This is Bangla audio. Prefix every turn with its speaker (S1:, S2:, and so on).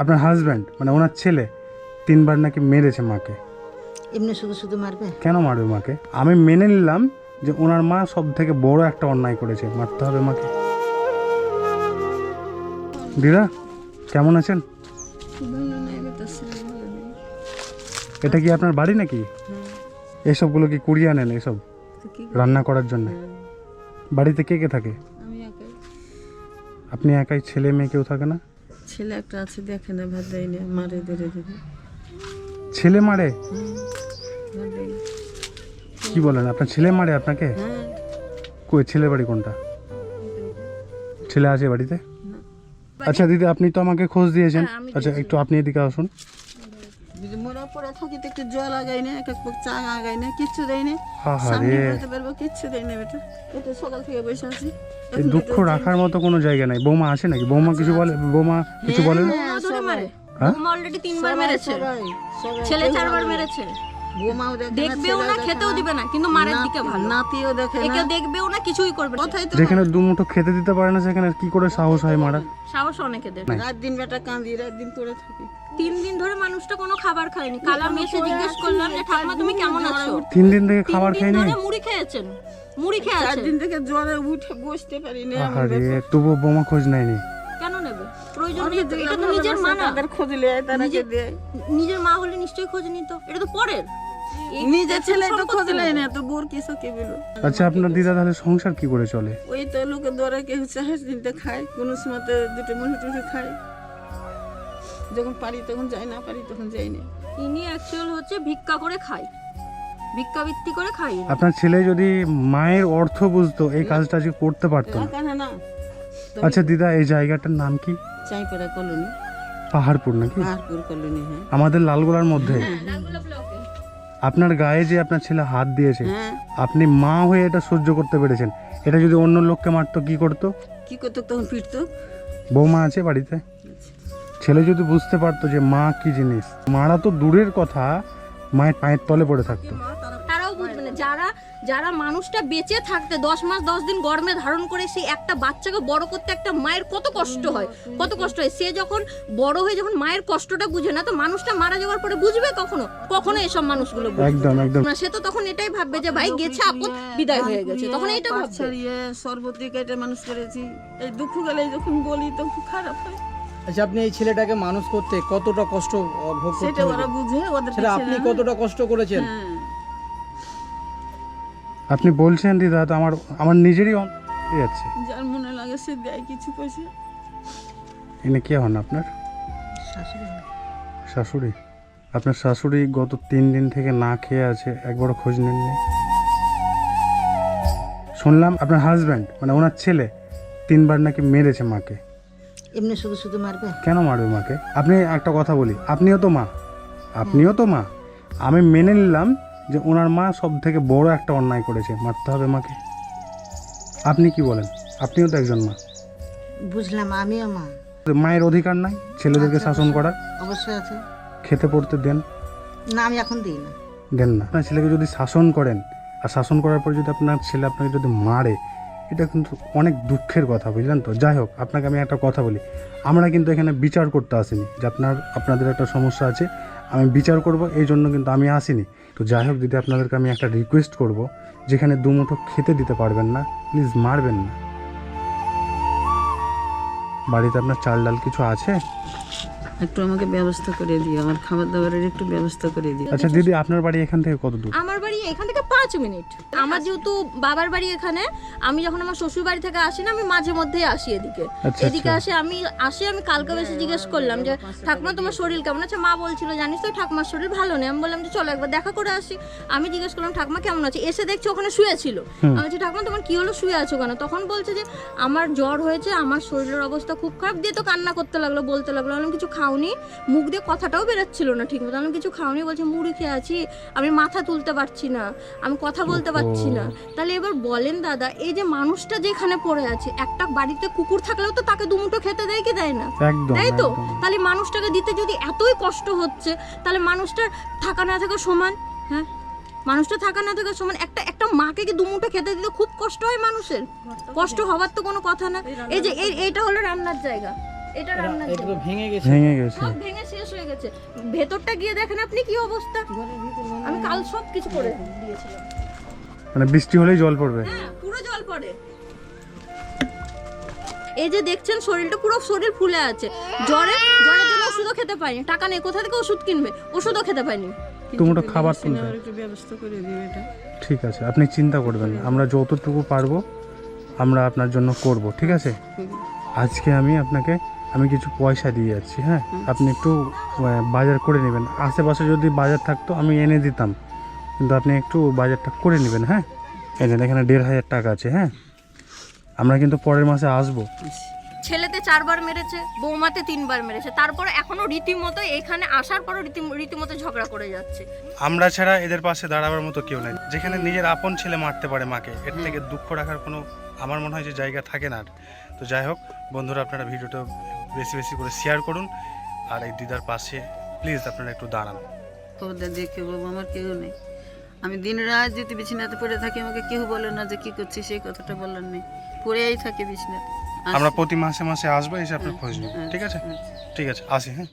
S1: আপনার হাজব্যান্ড মানে ওনার ছেলে তিনবার নাকি মেরেছে মাকে।
S2: এমনি শুধু শুধু মারবে?
S1: কেন মারবে মাকে? আমি মেনে নিলাম যে ওনার মা সব থেকে বড় একটা অন্যায় করেছে মারতে হবে মাকে। দিদা কেমন আছেন? এটা কি আপনার বাড়ি নাকি? এসবগুলো কি কুড়িয়ে আনেন এসব? রান্না করার জন্য? বাড়িতে কে কে থাকে? আপনি একাই ছেলে মেয়ে কেউ থাকে না?
S3: ছেলে একটা আছে দেখে না ভাত দেয় না মারে ধরে ধরে
S1: ছেলে মারে? কি বলেন আপনার ছেলে মারে আপনাকে?
S3: হ্যাঁ।
S1: কই ছেলে বাড়ি কোনটা? ছেলে আছে বাড়িতে? আচ্ছা দিদি আপনি তো আমাকে খোঁজ দিয়েছেন।
S3: হ্যাঁ,
S1: আচ্ছা একটু আপনি এদিকে আসুন।
S3: যদি মোরা পড়ে থাকি তো একটু জল আগাই না এক এক চা আগাই না কিচ্ছু দেয় না। সামনে বলতে পারব কিচ্ছু দেয় না বেটা। এটা সকাল থেকে বসে আছি।
S1: দুঃখ রাখার মতো কোনো জায়গা নাই। বৌমা আছে নাকি? বৌমা কিছু বলে? বৌমা কিছু বলে? না
S3: হ্যাঁ,
S1: হ্যাঁ?
S4: বৌমা অলরেডি তিনবার মেরেছে। ছেলে চারবার মেরেছে।
S3: বোমাও দেখে না
S4: দেখবেও না খেতেও দিবে না কিন্তু মারের দিকে ভালো।
S3: নাতিও দেখে না।
S4: একে দেখবেও না কিছুই করবে
S3: কোথায় তো?
S1: যেখানে দু মুঠো খেতে দিতে পারে না সেখানে কি করে সাহস হয় মারা
S4: সাহস অনেকে দেবে।
S3: রাত দিন বেটা কাঁদি রাত দিন পড়ে থাকি।
S4: তিন দিন ধরে মানুষটা কোনো খাবার খায়নি। কাল আমি এসে জিজ্ঞেস করলাম যে ঠাকুমা তুমি কেমন আছো?
S1: তিন দিন থেকে খাবার
S4: দিন ধরে মুড়ি খেয়েছেন। মুড়ি খেয়ে
S3: চার দিন থেকে জ্বরে উঠে বসতে পারিনি
S1: আরে তবু বৌমা খোঁজ নেয়নি।
S4: কেন নেবে? প্রয়োজন নেই এটা তো নিজের মা না।
S3: তাদের খোঁজ লিয়ে তারা দেয়?
S4: নিজের মা হলে নিশ্চয়ই খোঁজ নিত। এটা তো পরের।
S3: নিজের ছেলে তো খোঁজ
S4: না।
S3: লেয় না তো বোর কিছু কে বলো
S1: আচ্ছা আপনার দিদা তাহলে সংসার কি করে চলে?
S3: ওই তো লোকে দরে কেউ চাহাজ দিনতে খায় কোনো সময় তো দুটো মুড়ি টুড়ি খায়। যখন পারি তখন যাই না পারি তখন যাই না।
S4: ইনি অ্যাকচুয়াল হচ্ছে ভিক্ষা করে খায় ভিক্ষাবৃত্তি করে খাই
S1: আপনার ছেলে যদি মায়ের অর্থ বুঝতো এই কাজটা যে করতে পারতো। না
S3: কেন না
S1: আচ্ছা দিদা এই জায়গাটার নাম কি?
S3: চাইপাড়া কলোনি।
S1: পাহাড়পুর নাকি?
S3: পাহাড়পুর কলোনি হ্যাঁ।
S1: আমাদের লালগোলার মধ্যে। আপনার গায়ে যে আপনার ছেলে হাত দিয়েছে
S3: হ্যাঁ।
S1: আপনি মা হয়ে এটা সহ্য করতে পেরেছেন। এটা যদি অন্য লোককে মারতো কি করতো?
S3: কি করতো তখন পিটতো
S1: বৌমা আছে বাড়িতে? ছেলে যদি বুঝতে পারতো যে মা কি জিনিস মারা তো দূরের কথা মায়ের পায়ের তলে পড়ে থাকতো।
S4: তারাও বুঝবে না। যারা যারা মানুষটা বেঁচে থাকতে দশ মাস দশ দিন গরমে ধারণ করে সেই একটা বাচ্চাকে বড় করতে একটা মায়ের কত কষ্ট হয় কত কষ্ট হয়। সে যখন বড় হয়ে যখন মায়ের কষ্টটা বুঝে না তো মানুষটা মারা যাওয়ার পরে বুঝবে কখনো? কখনো এসব মানুষগুলো
S1: একদম একদম।
S4: সে তো তখন এটাই ভাববে যে ভাই গেছে আপদ বিদায় হয়ে গেছে। তখন এইটা ভাববে।
S3: ছাড়িয়ে এটা মানুষ করেছি। এই দুঃখ গেলে যখন বলি তখন খারাপ হয়।
S5: আচ্ছা আপনি এই ছেলেটাকে মানুষ করতে কতটা কষ্ট ভোগ করতে
S3: সেটা ওরা বুঝে ওদের
S5: সেটা আপনি কতটা কষ্ট করেছেন?
S3: হ্যাঁ।
S1: আপনি বলছেন দিদা তো আমার আমার নিজেরই অন- হয়ে যাচ্ছে
S3: যার মনে লাগে সে দেয় কিছু পয়সা।
S1: এনে কে হন আপনার?
S2: শাশুড়ি।
S1: শাশুড়ি? আপনার শাশুড়ি গত তিন দিন থেকে না খেয়ে আছে একবারও খোঁজ নেননি? শুনলাম আপনার হাজব্যান্ড মানে ওনার ছেলে তিনবার নাকি মেরেছে মাকে।
S2: এমনি শুধু শুধু মারবে?
S1: কেন মারবে মাকে? আপনি একটা কথা বলি আপনিও তো মা। আপনিও তো মা। আমি মেনে নিলাম যে ওনার মা সব থেকে বড় একটা অন্যায় করেছে। মারতে হবে মাকে। আপনি কি বলেন? আপনিও তো একজন মা।
S2: বুঝলাম আমিও মা।
S1: মায়ের অধিকার নাই ছেলেদেরকে শাসন করার।
S2: অবশ্যই আছে।
S1: খেতে পড়তে দেন।
S2: না আমি এখন দিই না।
S1: দেন না। আপনার ছেলেকে যদি শাসন করেন আর শাসন করার পর যদি আপনার ছেলে আপনাকে যদি মারে এটা কিন্তু অনেক দুঃখের কথা বুঝলেন তো? যাই হোক আপনাকে আমি একটা কথা বলি। আমরা কিন্তু এখানে বিচার করতে আসিনি যে আপনার আপনাদের একটা সমস্যা আছে আমি বিচার করব এই জন্য কিন্তু আমি আসিনি। তো যাই হোক দিদি আপনাদেরকে আমি একটা রিকোয়েস্ট করব যেখানে দুমুঠো খেতে দিতে পারবেন না প্লিজ মারবেন না। বাড়িতে আপনার চাল ডাল কিছু আছে?
S3: একটু আমাকে ব্যবস্থা করে দিও আমার খাবার দাবারের একটু ব্যবস্থা করে দিও।
S1: আচ্ছা দিদি আপনার বাড়ি এখান থেকে কত দূর
S4: আমার বাড়ি এখান থেকে পাঁচ মিনিট। আমার যেহেতু বাবার বাড়ি এখানে আমি যখন আমার শ্বশুর বাড়ি থেকে আসি না আমি মাঝে মধ্যেই আসি এদিকে।
S1: আচ্ছা,
S4: এদিকে
S1: আচ্ছা।
S4: আসে আমি আসি আমি কালকে এসে জিজ্ঞেস করলাম যে ঠাকুমা তোমার শরীর কেমন আছে? মা বলছিল জানিস তো ঠাকুমার শরীর ভালো নেই। আমি বললাম যে চলো একবার দেখা করে আসি। আমি জিজ্ঞেস করলাম ঠাকুমা কেমন আছে? এসে দেখছি ওখানে শুয়ে ছিল আমি বলছি ঠাকুমা তোমার কি হলো? শুয়ে আছো কেন? তখন বলছে যে আমার জ্বর হয়েছে আমার শরীরের অবস্থা খুব খারাপ। দিয়ে তো কান্না করতে লাগল বলতে লাগল। আমি কিছু খাওনি? মুখ দিয়ে কথাটাও বেরোচ্ছিল না ঠিক মতো আমি কিছু খাওনি? বলছে মুড়ি খেয়ে আছি আমি মাথা তুলতে পারছি না। আমি কথা বলতে পারছি না। তাহলে এবার বলেন দাদা এই যে মানুষটা যেখানে পড়ে আছে একটা বাড়িতে কুকুর থাকলেও তো তাকে দুমুটো খেতে দেয় কি দেয় না? তাই তো? তাহলে মানুষটাকে দিতে যদি এতই কষ্ট হচ্ছে তাহলে মানুষটার থাকা না থাকা সমান হ্যাঁ? মানুষটা থাকা না থাকা সমান একটা একটা মাকে কি দুমুটো খেতে দিতে খুব কষ্ট হয় মানুষের? কষ্ট হওয়ার তো কোনো কথা না। এই যে এই এইটা হলো রান্নার জায়গা। এটা রান্নার
S5: এটা ভেঙে গেছে।
S1: ভেঙে গেছে।
S4: সব ভেঙে শেষ হয়ে গেছে। ভেতরটা গিয়ে দেখেন আপনি কি অবস্থা? আমি কাল সব কিছু করে দিয়েছিলাম।
S1: মানে বৃষ্টি হলেই জল পড়বে?
S4: হ্যাঁ পুরো জল পড়ে। এই যে দেখছেন শরীরটা পুরো শরীর ফুলে আছে। জ্বরে জ্বরের জন্য ওষুধও খেতে পাইনি টাকা নেই কোথা থেকে ওষুধ কিনবে? ওষুধও খেতে পাইনি
S1: তোমরা খাবার তুলবে
S3: একটু ব্যবস্থা করে দিও এটা।
S1: ঠিক আছে আপনি চিন্তা করবেন না। আমরা যতটুকু পারব আমরা আপনার জন্য করব ঠিক আছে। আজকে আমি আপনাকে আমি কিছু পয়সা দিয়ে যাচ্ছি হ্যাঁ? আপনি একটু বাজার করে নেবেন। আশেপাশে যদি বাজার থাকতো আমি এনে দিতাম। কিন্তু আপনি একটু বাজারটা করে নেবেন হ্যাঁ? এই যে এখানে দেড় হাজার টাকা আছে হ্যাঁ? আমরা কিন্তু পরের মাসে আসব।
S4: ছেলেতে চারবার মেরেছে বৌমাতে তিনবার মেরেছে। তারপর এখনও রীতিমতো এখানে আসার পরও রীতি রীতিমতো ঝগড়া করে যাচ্ছে।
S1: আমরা ছাড়া এদের পাশে দাঁড়াবার মতো কেউ নেই। যেখানে নিজের আপন ছেলে মারতে পারে মাকে এর থেকে দুঃখ রাখার কোনো আমার মনে হয় যে জায়গা থাকে না আর। তো যাই হোক বন্ধুরা আপনারা ভিডিওটা বেশি বেশি করে শেয়ার করুন। আর এই দিদার পাশে প্লিজ আপনারা একটু দাঁড়ান।
S3: তোমাদের দিয়ে কেউ বলব? আমার কেউ নেই। আমি দিন রাত যদি বিছানাতে পড়ে থাকি আমাকে কেউ বলে না যে কি করছি সেই কথাটা বলার নেই। পড়েই থাকে বিছানাতে
S1: আমরা প্রতি মাসে মাসে আসব এসে আপনার খোঁজ নিব। ঠিক আছে?
S3: আচ্ছা।
S1: ঠিক আছে আসি হ্যাঁ।